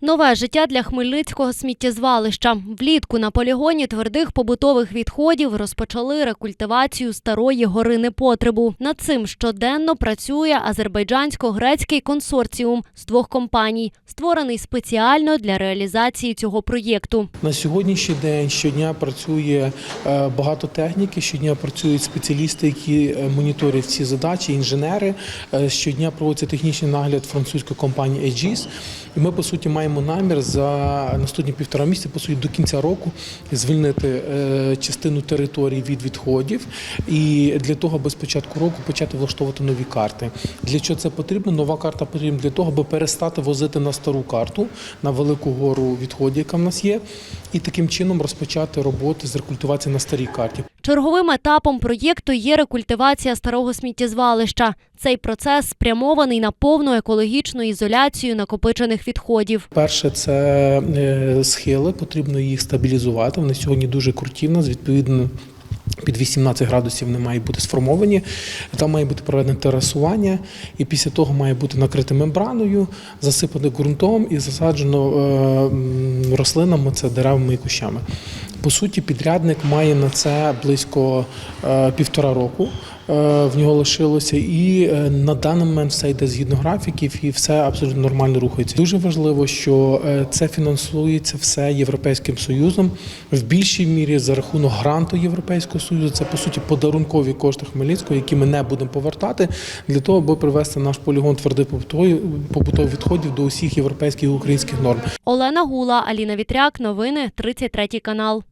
Нове життя для Хмельницького сміттєзвалища. Влітку на полігоні твердих побутових відходів розпочали рекультивацію старої гори непотребу. Над цим щоденно працює азербайджансько-грецький консорціум з двох компаній, створений спеціально для реалізації цього проєкту. На сьогоднішній день щодня працює е, багато техніки, щодня працюють спеціалісти, які е, моніторять ці задачі, інженери. Е, Щодня проводиться технічний нагляд французької компанії Aegis. І ми, по суті, маємо намір за наступні півтора місяці, по суті, до кінця року звільнити е, частину території від відходів. І для того, аби з початку року почати влаштовувати нові карти. Для чого це потрібно? Нова карта потрібна для того, аби перестати возити на стару карту, на велику гору відходів, яка в нас є, і таким чином розпочати роботи з рекультивації на старій карті. Черговим етапом проєкту є рекультивація старого сміттєзвалища. Цей процес спрямований на повну екологічну ізоляцію накопичених відходів. Перше, це е, схили, потрібно їх стабілізувати. Вони сьогодні дуже круті в нас, відповідно. Під 18 градусів вони мають бути сформовані. Там має бути проведене терасування, і після того має бути накрите мембраною, засипане ґрунтом і засаджено е, рослинами, це деревами і кущами. По суті, підрядник має на це близько е, півтора року. е, В нього лишилося, і е, на даний момент все йде згідно графіків, і все абсолютно нормально рухається. Дуже важливо, що це фінансується все Європейським Союзом в більшій мірі за рахунок гранту Європейського Союзу. Це по суті подарункові кошти Хмельницького, які ми не будемо повертати для того, аби привести наш полігон твердих побутових відходів до усіх європейських і українських норм. Олена Гула, Аліна Вітряк. Новини 33 канал.